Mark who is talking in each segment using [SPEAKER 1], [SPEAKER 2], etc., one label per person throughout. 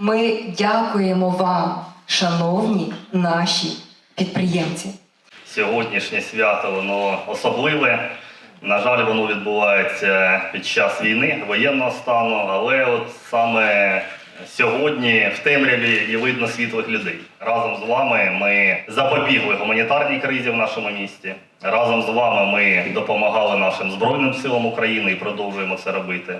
[SPEAKER 1] Ми дякуємо вам, шановні наші підприємці.
[SPEAKER 2] Сьогоднішнє свято воно особливе. На жаль, воно відбувається під час війни, воєнного стану, але от саме сьогодні в темряві і видно світлих людей. Разом з вами ми запобігли гуманітарній кризі в нашому місті. Разом з вами ми допомагали нашим Збройним силам України і продовжуємо це робити.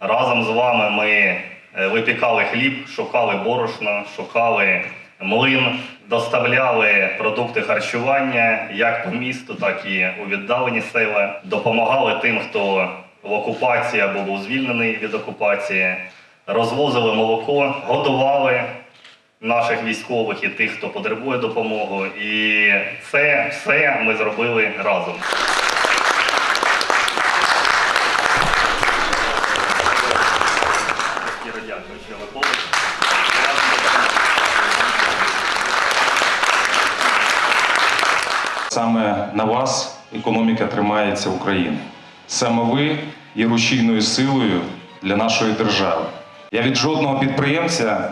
[SPEAKER 2] Разом з вами ми випікали хліб, шукали борошно, шукали млин, доставляли продукти харчування як по місту, так і у віддалені села. Допомагали тим, хто в окупації або був звільнений від окупації. Розвозили молоко, годували наших військових і тих, хто потребує допомоги. І це все ми зробили разом. Щиро дякую, що ви поруч.
[SPEAKER 3] Саме на вас економіка тримається України. Саме ви є рушійною силою для нашої держави. Я від жодного підприємця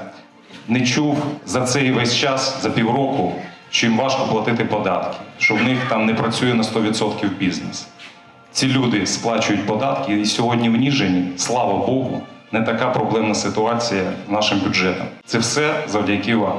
[SPEAKER 3] не чув за цей весь час, за півроку, що їм важко платити податки, що в них там не працює на 100% бізнес. Ці люди сплачують податки, і сьогодні в Ніжині, слава Богу, не така проблемна ситуація нашим бюджетом. Це все завдяки вам.